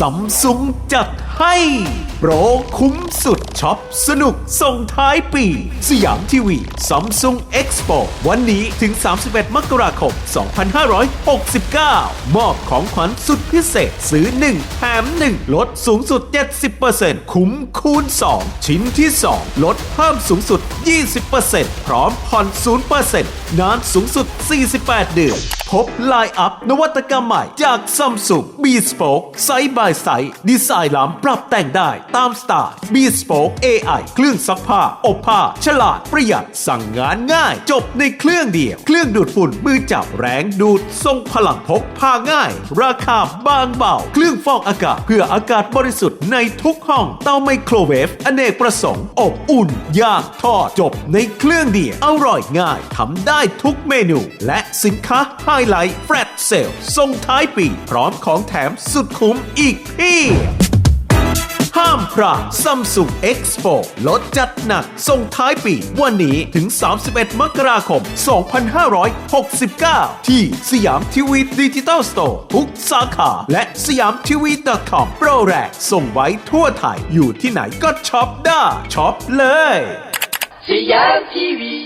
ซัมซุงจัดให้โปรคุ้มสุดช็อปสนุกส่งท้ายปี สยามทีวีซัมซุงเอ็กซ์โปวันนี้ถึง 31 มกราคม 2569 มอบของขวัญสุดพิเศษ ซื้อ 1 แถม 1 ลดสูงสุด 70%คุ้มคูณ 2 ชิ้นที่ 2 ลดเพิ่มสูงสุด 20%พร้อมผ่อน 0%นานสูงสุด 48 เดือน พบไลน์อัพนวัตกรรมใหม่จากซัมซุง b ีสโป k ไซส์บายไซส์ดีไซน์ล้ำปรับแต่งได้ตามสไตล์ b ีสโป k AI เครื่องซักผ้า อบผ้า ฉลาดประหยัด สั่งงานง่าย จบในเครื่องเดียว เครื่องดูดฝุ่นมือจับแรงดูด ทรงพลังพกพาง่าย ราคาบางเบา เครื่องฟอกอากาศเพื่ออากาศบริสุทธิ์ในทุกห้อง เตาไมโครเวฟอเนกประสงค์ อบอุ่นย่างทอดจบในเครื่องเดียว อร่อยง่ายทำได้ทุกเมนู และสินค้าไฮไลท์แฟลตเซลส่งท้ายปี พร้อมของแถมสุดคุ้มอีกเพียบห้ามพลาดซัมซุงเอ็กซ์โปลดจัดหนัก ส่งท้ายปี วันนี้ถึง 31 มกราคม 2569 ที่สยามทีวีดิจิตอลสโตร์ทุกสาขาและสยามทีวี .com โปรแรกส่งไว้ทั่วไทย อยู่ที่ไหนก็ช็อปได้ช็อปเลยสยามทีวี